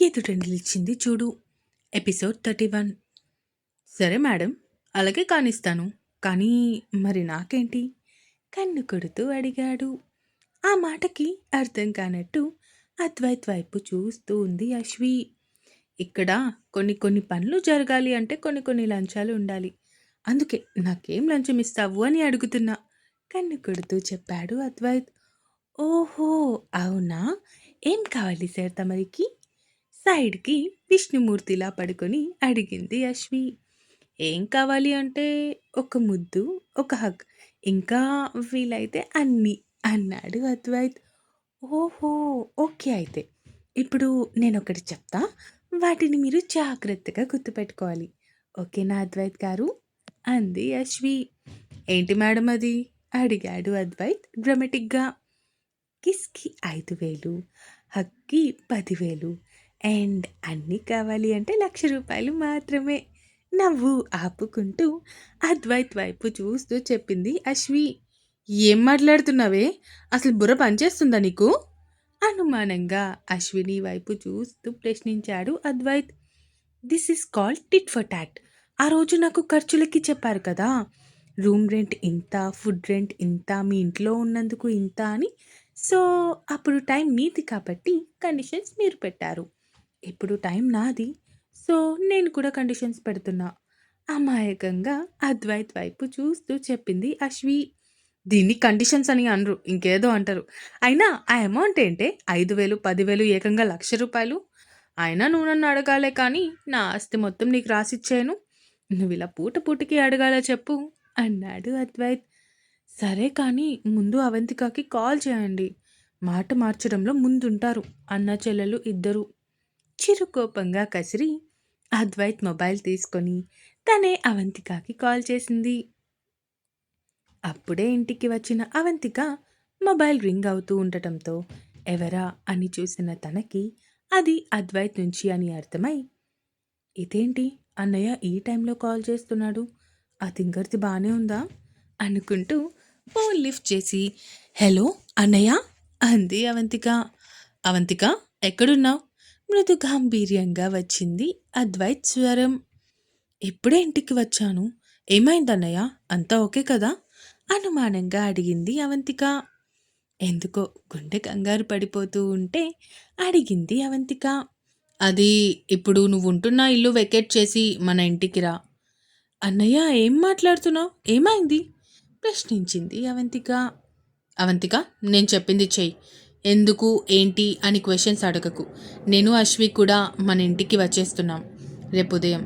ఎదుట నిలిచింది చూడు. Episode thirty one. సరే మేడం అలాగే కానిస్తాను. కానీ మరి నాకేంటి? కన్ను కొడుతూ అడిగాడు. ఆ మాటకి అర్థం కానట్టు అద్వైత్ వైపు చూస్తూ ఉంది అశ్వి. ఇక్కడ కొన్ని కొన్ని పనులు జరగాలి అంటే కొన్ని కొన్ని లంచాలు ఉండాలి. అందుకే నాకేం లంచం ఇస్తావు అని అడుగుతున్నా. కన్ను కొడుతూ చెప్పాడు అద్వైత్. ఓహో అవునా? ఏం కావాలి సార్ తమరికి? సైడ్కి విష్ణుమూర్తిలా పడుకొని అడిగింది అశ్వి. ఏం కావాలి అంటే ఒక ముద్దు ఒక హగ్. ఇంకా వీలైతే అన్నీ అన్నాడు అద్వైత్. ఓహో ఓకే అయితే. ఇప్పుడు నేను ఒకటి చెప్తా. వాటిని మీరు జాగ్రత్తగా గుర్తుపెట్టుకోవాలి. ఓకేనా అద్వైత్ గారు? అంది అశ్వి. ఏంటి మేడం అది? అడిగాడు అద్వైత్ డ్రమాటిక్గా. కిస్కి ఐదు వేలు హక్కి పదివేలు అండ్ అన్నీ కావాలి అంటే లక్ష రూపాయలు మాత్రమే. నవ్వు ఆపుకుంటూ అద్వైత్ వైపు చూస్తూ చెప్పింది అశ్వి. ఏం మాట్లాడుతున్నావే? అసలు బుర్ర పనిచేస్తుందా నీకు? అనుమానంగా అశ్విని వైపు చూస్తూ ప్రశ్నించాడు Advait. This is called tit for tat ఆ రోజు నాకు ఖర్చులకి చెప్పారు కదా. రూమ్ రెంట్ ఇంత ఫుడ్ రెంట్ ఇంత మీ ఇంట్లో ఉన్నందుకు ఇంత అని. సో అప్పుడు టైం మీది కాబట్టి కండిషన్స్ మీరు పెట్టారు. ఇప్పుడు టైం నాది. సో నేను కూడా కండిషన్స్ పెడుతున్నా. అమాయకంగా అద్వైత్ వైపు చూస్తూ చెప్పింది అశ్వి. దీన్ని కండిషన్స్ అని అనరు ఇంకేదో అంటారు. అయినా ఆ అమౌంట్ ఏంటే? ఐదు వేలు పదివేలు ఏకంగా లక్ష రూపాయలు? అయినా నువ్వు నన్ను అడగాలే కానీ నా ఆస్తి మొత్తం నీకు రాసిచ్చాను నువ్వు ఇలా పూట పూటకి అడగాల చెప్పు అన్నాడు అద్వైత్. సరే కానీ ముందు అవంతికకి కాల్ చేయండి. మాట మార్చడంలో ముందుంటారు. అన్న చెల్లెలు ఇద్దరు. చిరుకోపంగా కసిరి అద్వైత్ మొబైల్ తీసుకొని తనే అవంతికకి కాల్ చేసింది. అప్పుడే ఇంటికి వచ్చిన అవంతిక మొబైల్ రింగ్ అవుతూ ఉండటంతో ఎవరా అని చూసిన తనకి అది అద్వైత్ నుంచి అని అర్థమై ఇదేంటి? అన్నయ్య ఈ టైంలో కాల్ చేస్తున్నాడు. ఆ తింగర్తి బాగానే ఉందా? అనుకుంటూ ఫోన్ లిఫ్ట్ చేసి హలో అన్నయ్య? అంది అవంతిక. అవంతిక ఎక్కడున్నావు? మృదు గాంభీర్యంగా వచ్చింది అద్వైత్ స్వరం. ఎప్పుడే ఇంటికి వచ్చాను. ఏమైందన్నయ్య? అంతా ఓకే కదా అనుమానంగా అడిగింది అవంతిక. ఎందుకో? గుండె కంగారు పడిపోతూ ఉంటే అడిగింది అవంతిక. అది ఇప్పుడు నువ్వు ఉంటున్న ఇల్లు వెకేట్ చేసి మన ఇంటికి రా అన్నయ్య ఏం మాట్లాడుతున్నావు? ఏమైంది ప్రశ్నించింది అవంతిక. అవంతిక నేను చెప్పింది చెయ్యి. ఎందుకు ఏంటి అని క్వశ్చన్స్ అడగకు. నేను అశ్వి కూడా మన ఇంటికి వచ్చేస్తున్నాం రేపు ఉదయం.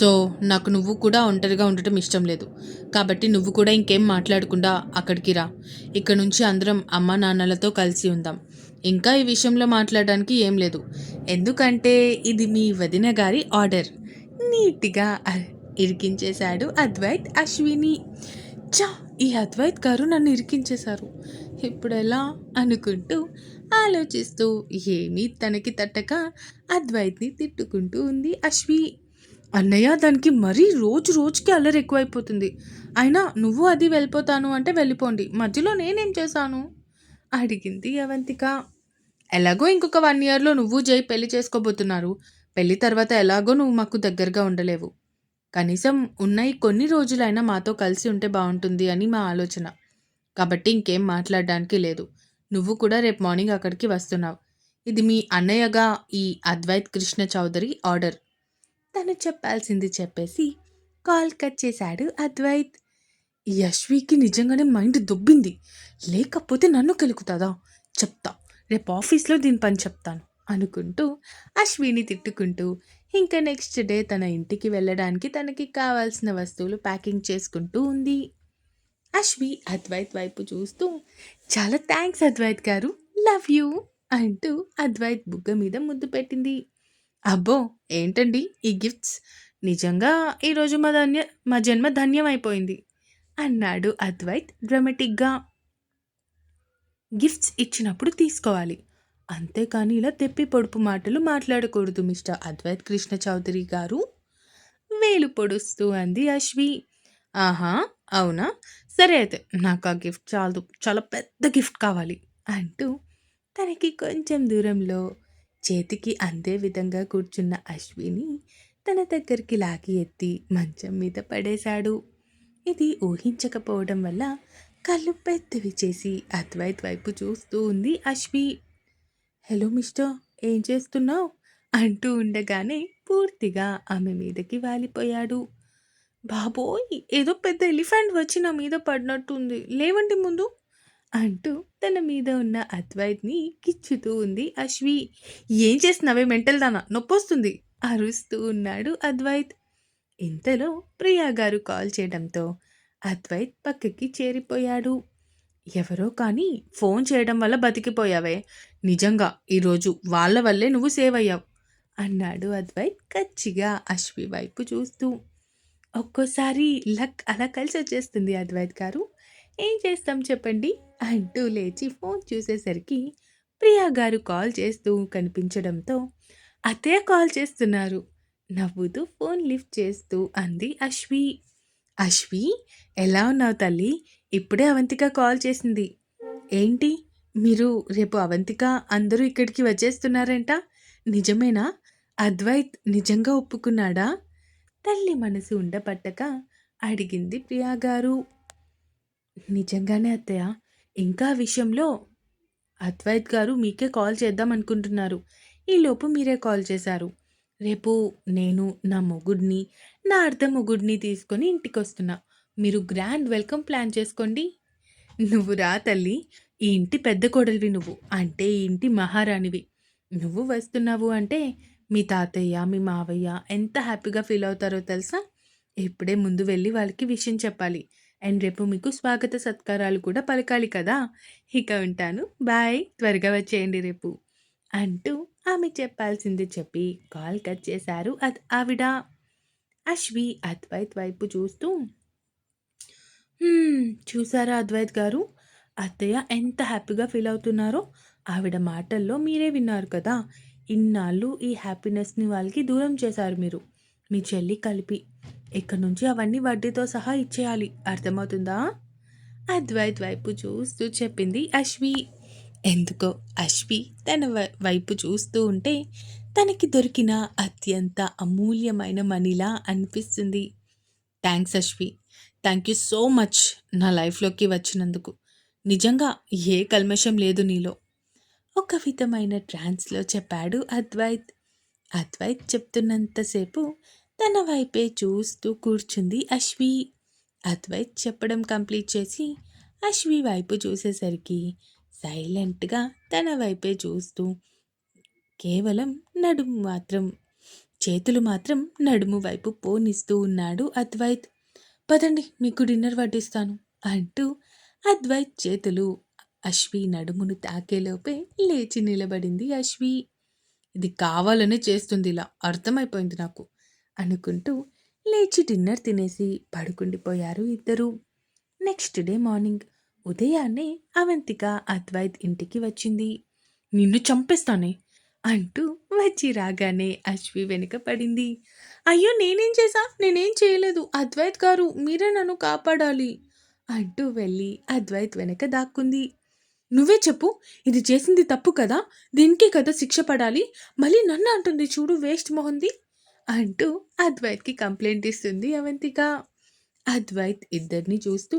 సో నాకు నువ్వు కూడా ఒంటరిగా ఉండటం ఇష్టం లేదు. కాబట్టి నువ్వు కూడా ఇంకేం మాట్లాడకుండా అక్కడికి రా. ఇక్కడ నుంచి అందరం అమ్మ నాన్నలతో కలిసి ఉందాం. ఇంకా ఈ విషయంలో మాట్లాడడానికి ఏం లేదు. ఎందుకంటే ఇది మీ వదిన గారి ఆర్డర్ నీట్గా ఇరికించేశాడు అద్వైత్ అశ్విని. చా ఈ అద్వైత్ గారు నన్ను ఇరికించేశారు. ఇప్పుడు ఎలా అనుకుంటూ ఆలోచిస్తూ ఏమీ తనకి తట్టక అద్వైత్ని తిట్టుకుంటూ ఉంది అశ్వి. అన్నయ్య దానికి మరీ రోజు రోజుకి అల్లరి ఎక్కువైపోతుంది. అయినా నువ్వు అది వెళ్ళిపోతాను అంటే వెళ్ళిపోండి మధ్యలో నేనేం చేశాను? అడిగింది అవంతిక. ఎలాగో ఇంకొక వన్ ఇయర్లో నువ్వు జై పెళ్ళి చేసుకోబోతున్నారు. పెళ్ళి తర్వాత ఎలాగో నువ్వు మాకు దగ్గరగా ఉండలేవు. కనీసం ఉన్నాయి కొన్ని రోజులైనా మాతో కలిసి ఉంటే బాగుంటుంది అని మా ఆలోచన. కాబట్టి ఇంకేం మాట్లాడడానికి లేదు. నువ్వు కూడా రేపు మార్నింగ్ అక్కడికి వస్తున్నావు. ఇది మీ అన్నయ్యగా ఈ అద్వైత్ కృష్ణ చౌదరి ఆర్డర్. తను చెప్పాల్సింది చెప్పేసి కాల్ కట్ చేశాడు అద్వైత్. యశ్వికి నిజంగానే మైండ్ దొబ్బింది. లేకపోతే నన్ను కలుగుతుందా చెప్తా. రేపు ఆఫీస్లో దీని పని చెప్తాను అనుకుంటూ అశ్విని తిట్టుకుంటూ ఇంకా నెక్స్ట్ డే తన ఇంటికి వెళ్ళడానికి తనకి కావాల్సిన వస్తువులు ప్యాకింగ్ చేసుకుంటూ ఉంది. అశ్వి అద్వైత్ వైపు చూస్తూ చాలా థ్యాంక్స్ అద్వైత్ గారు. లవ్ యూ అంటూ అద్వైత్ బుగ్గ మీద ముద్దు పెట్టింది. అబ్బో ఏంటండి ఈ గిఫ్ట్స్? నిజంగా ఈరోజు మా ధన్య మా జన్మ ధన్యమైపోయింది అన్నాడు అద్వైత్ డ్రమెటిక్గా. గిఫ్ట్స్ ఇచ్చినప్పుడు తీసుకోవాలి. అంతేకాని ఇలా తెప్పి పొడుపు మాటలు మాట్లాడకూడదు మిస్టర్ అద్వైత్ కృష్ణ చౌదరి గారు. వేలు పొడుస్తూ అంది అశ్వి. ఆహా అవునా? సరే అయితే నాకు ఆ గిఫ్ట్ చాలు చాలా పెద్ద గిఫ్ట్ కావాలి అంటూ తనకి కొంచెం దూరంలో చేతికి అందే విధంగా కూర్చున్న అశ్విని తన దగ్గరికి లాగి ఎత్తి మంచం మీద పడేశాడు. ఇది ఊహించకపోవడం వల్ల కళ్ళు పెద్దవి చేసి అద్వైత్ వైపు చూస్తూ ఉంది అశ్వి. హలో మిస్టర్ ఏం చేస్తున్నావు? అంటూ ఉండగానే పూర్తిగా ఆమె మీదకి వాలిపోయాడు. బాబోయ్ ఏదో పెద్ద ఎలిఫెంట్ వచ్చి నా మీద పడినట్టుంది. లేవండి ముందు. అంటూ తన మీద ఉన్న అద్వైత్ని కిచ్చుతూ ఉంది అశ్వి. ఏం చేస్తున్నావే మెంటల్ దానా? నొప్పొస్తుంది అరుస్తూ ఉన్నాడు అద్వైత్. ఇంతలో ప్రియా గారు కాల్ చేయడంతో అద్వైత్ పక్కకి చేరిపోయాడు. ఎవరో కానీ ఫోన్ చేయడం వల్ల బతికిపోయావే. నిజంగా ఈరోజు వాళ్ళ వల్లే నువ్వు సేవ్ అయ్యావు అన్నాడు అద్వైత్ కచ్చిగా అశ్వి వైపు చూస్తూ. ఒక్కోసారి లక్ అలా కలిసి వచ్చేస్తుంది అద్వైత్ గారు. ఏం చేస్తాం చెప్పండి అంటూ లేచి ఫోన్ చూసేసరికి ప్రియా గారు కాల్ చేస్తూ కనిపించడంతో అతే కాల్ చేస్తున్నారు. నవ్వుతూ ఫోన్ లిఫ్ట్ చేస్తూ అంది అశ్వి. అశ్వి ఎలా ఉన్నావు తల్లి? ఇప్పుడే అవంతిక కాల్ చేసింది. ఏంటి? మీరు రేపు అవంతిక అందరూ ఇక్కడికి వచ్చేస్తున్నారంట? నిజమేనా? అద్వైత్ నిజంగా ఒప్పుకున్నాడా? తల్లి మనసు ఉండపట్టక అడిగింది ప్రియా గారు. నిజంగానే అత్తయ్య ఇంకా విషయంలో అద్వైత్ గారు మీకే కాల్ చేద్దాం అనుకుంటున్నారు. ఈలోపు మీరే కాల్ చేశారు. రేపు నేను నా మొగుడిని నా అర్ధ మొగుడిని తీసుకొని ఇంటికి వస్తున్నా మీరు గ్రాండ్ వెల్కమ్ ప్లాన్ చేసుకోండి. నువ్వు రా తల్లి ఈ ఇంటి పెద్ద కోడలివి నువ్వు అంటే ఈ ఇంటి మహారాణివి. నువ్వు వస్తున్నావు అంటే మీ తాతయ్య మీ మావయ్య ఎంత హ్యాపీగా ఫీల్ అవుతారో తెలుసా? ఇప్పుడే ముందు వెళ్ళి వాళ్ళకి విషయం చెప్పాలి. అండ్ రేపు మీకు స్వాగత సత్కారాలు కూడా పలకాలి కదా? ఇక ఉంటాను. బాయ్. త్వరగా వచ్చేయండి రేపు. అంటూ ఆమె చెప్పాల్సింది చెప్పి కాల్ కట్ చేశారు అద్ ఆవిడ. అశ్వి అద్వైత్ వైపు చూస్తూ చూసారా అద్వైత్ గారు? అత్తయ్య ఎంత హ్యాపీగా ఫీల్ అవుతున్నారో? ఆవిడ మాటల్లో మీరే విన్నారు కదా. ఇన్నాళ్ళు ఈ హ్యాపీనెస్ని వాళ్ళకి దూరం చేశారు మీరు. మీ చెల్లి కలిపి. ఇక్కడ నుంచి అవన్నీ వడ్డీతో సహా ఇచ్చేయాలి. అర్థమవుతుందా? అద్వైత్ వైపు చూస్తూ చెప్పింది అశ్వి. ఎందుకో అశ్వి తన వై- వైపు చూస్తూ ఉంటే తనకి దొరికిన అత్యంత అమూల్యమైన మనీలా అనిపిస్తుంది. Thanks Ashwi. Thank you so much నా లైఫ్లోకి వచ్చినందుకు. నిజంగా ఏ కల్మషం లేదు నీలో. ఒక విధమైన ట్రాన్స్లో చెప్పాడు అద్వైత్. అద్వైత్ చెప్తున్నంతసేపు తన వైపే చూస్తూ కూర్చుంది అశ్వి. అద్వైత్ చెప్పడం కంప్లీట్ చేసి అశ్వి వైపు చూసేసరికి సైలెంట్గా తన వైపే చూస్తూ కేవలం నడుము మాత్రం చేతులు మాత్రం నడుము వైపు పోనిస్తూ ఉన్నాడు అద్వైత్. పదండి మీకు డిన్నర్ వడ్డిస్తాను అంటూ అద్వైత్ చేతులు అశ్వి నడుమును తాకేలోపే లేచి నిలబడింది అశ్వి. ఇది కావాలనే చేస్తుంది ఇలా అర్థమైపోయింది నాకు అనుకుంటూ లేచి డిన్నర్ తినేసి పడుకుండిపోయారు ఇద్దరు. నెక్స్ట్ డే మార్నింగ్ ఉదయాన్నే అవంతిక అద్వైత్ ఇంటికి వచ్చింది. నిన్ను చంపేస్తానే అంటూ వచ్చి రాగానే అశ్వి వెనుక పడింది. అయ్యో నేనేం చేసా నేనేం చేయలేదు. అద్వైత్ గారు మీరే నన్ను కాపాడాలి అంటూ వెళ్ళి అద్వైత్ వెనక దాక్కుంది. నువ్వే చెప్పు ఇది చేసింది తప్పు కదా? దీనికే కదా శిక్ష పడాలి? మళ్ళీ నన్ను అంటుంది చూడు వేస్ట్ మొహంది అంటూ అద్వైత్కి కంప్లైంట్ ఇస్తుంది అవంతిక. అద్వైత్ ఇద్దరిని చూస్తూ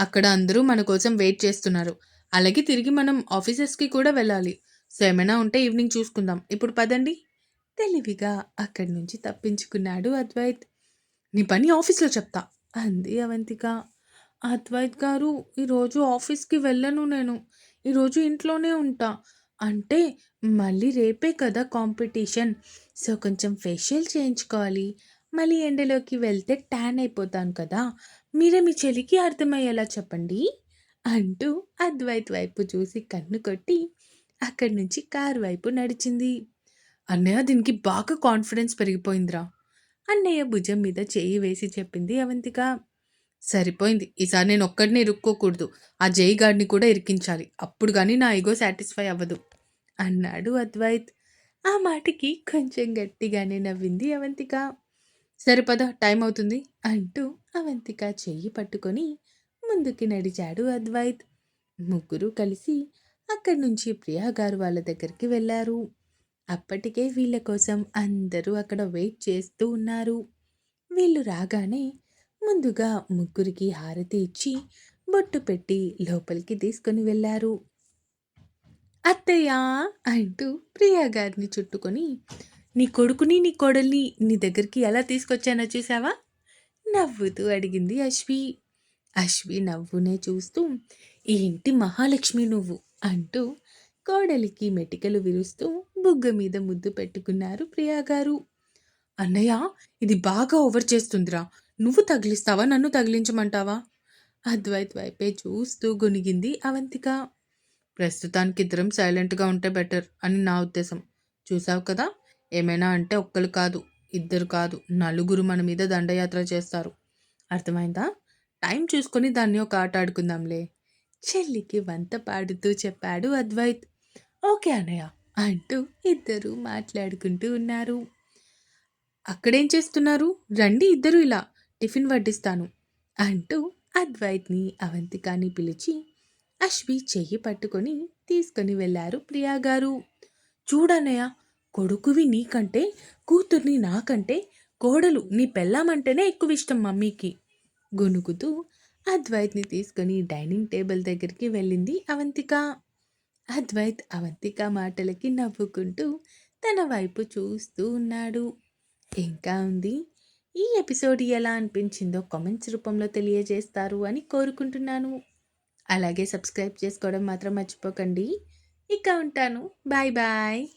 అక్కడ అందరూ మన కోసం వెయిట్ చేస్తున్నారు. అలాగే తిరిగి మనం ఆఫీసెస్కి కూడా వెళ్ళాలి. సో ఏమైనా ఉంటే ఈవినింగ్ చూసుకుందాం. ఇప్పుడు పదండి. తెలివిగా అక్కడి నుంచి తప్పించుకున్నాడు అద్వైత్. నీ పని ఆఫీస్లో చెప్తా అంది అవంతిక. అద్వైత్ గారు ఈరోజు ఆఫీస్కి వెళ్ళను నేను. ఈరోజు ఇంట్లోనే ఉంటా. అంటే మళ్ళీ రేపే కదా కాంపిటీషన్. సో కొంచెం ఫేషియల్ చేయించుకోవాలి. మళ్ళీ ఎండలోకి వెళ్తే ట్యాన్ అయిపోతాను కదా. మీరే మీ చెలికి అర్థమయ్యేలా చెప్పండి అంటూ అద్వైత్ వైపు చూసి కన్ను కొట్టి అక్కడి నుంచి కారు వైపు నడిచింది. అన్నయ్య దీనికి బాగా కాన్ఫిడెన్స్ పెరిగిపోయిందిరా. అన్నయ్య భుజం మీద చేయి వేసి చెప్పింది అవంతిక. సరిపోయింది. ఈసారి నేను ఒక్కడిని ఇరుక్కోకూడదు. ఆ జై గాడిని కూడా ఇరికించాలి. అప్పుడు కానీ నా ఈగో సాటిస్ఫై అవ్వదు. అన్నాడు అద్వైత్. ఆ మాటకి కొంచెం గట్టిగానే నవ్వింది అవంతిక. సరిపద టైం అవుతుంది అంటూ అవంతిక చెయ్యి పట్టుకొని ముందుకి నడిచాడు అద్వైత్. ముగ్గురు కలిసి అక్కడి నుంచి ప్రియా గారు వాళ్ళ దగ్గరికి వెళ్ళారు. అప్పటికే వీళ్ళ కోసం అందరూ అక్కడ వెయిట్ చేస్తూ ఉన్నారు. వీళ్ళు రాగానే ముందుగా ముగ్గురికి హారతి ఇచ్చి బొట్టు పెట్టి లోపలికి తీసుకొని వెళ్ళారు. అత్తయ్య! అంటూ ప్రియా గారిని చుట్టుకొని నీ కొడుకుని నీ కోడల్ని నీ దగ్గరికి ఎలా తీసుకొచ్చానో చూసావా నవ్వుతూ అడిగింది అశ్వి. అశ్వి నవ్వునే చూస్తూ ఏంటి మహాలక్ష్మి నువ్వు? అంటూ కోడలికి మెటికలు విరుస్తూ బుగ్గ మీద ముద్దు పెట్టుకున్నారు ప్రియా గారు. అన్నయ్య ఇది బాగా ఓవర్ చేస్తుందిరా. నువ్వు తగిలిస్తావా? నన్ను తగిలించమంటావా? అద్వైత్ వైపే చూస్తూ గొనిగింది అవంతిక. ప్రస్తుతానికి ఇద్దరం సైలెంట్గా ఉంటే బెటర్ అని నా ఉద్దేశం. చూసావు కదా ఏమైనా అంటే ఒక్కరు కాదు ఇద్దరు కాదు నలుగురు మన మీద దండయాత్ర చేస్తారు. అర్థమైందా? టైం చూసుకొని దాన్ని ఒక ఆట ఆడుకుందాంలే. చెల్లికి వంత పాడుతూ చెప్పాడు అద్వైత్. ఓకే అన్నయ్య అంటూ ఇద్దరు మాట్లాడుకుంటూ ఉన్నారు. అక్కడేం చేస్తున్నారు? రండి ఇద్దరు ఇలా టిఫిన్ వడ్డిస్తాను అంటూ అద్వైత్ని అవంతికాని పిలిచి అశ్వి చెయ్యి పట్టుకొని తీసుకొని వెళ్ళారు ప్రియా గారు. చూడన్నయ్య కొడుకువి నీకంటే కూతుర్ని నాకంటే కోడలు నీ పెళ్ళామంటేనే ఎక్కువ ఇష్టం మమ్మీకి గొనుగుతూ అద్వైత్ని తీసుకొని డైనింగ్ టేబుల్ దగ్గరికి వెళ్ళింది అవంతిక. అద్వైత్ అవంతిక మాటలకి నవ్వుకుంటూ తన వైపు చూస్తూ ఉన్నాడు. ఇంకా ఉంది. ఈ ఎపిసోడ్ ఎలా అనిపించిందో కామెంట్స్ రూపంలో తెలియజేస్తారు అని కోరుకుంటున్నాను. అలాగే సబ్స్క్రైబ్ చేసుకోవడం మాత్రం మర్చిపోకండి. ఇక ఉంటాను. Bye bye.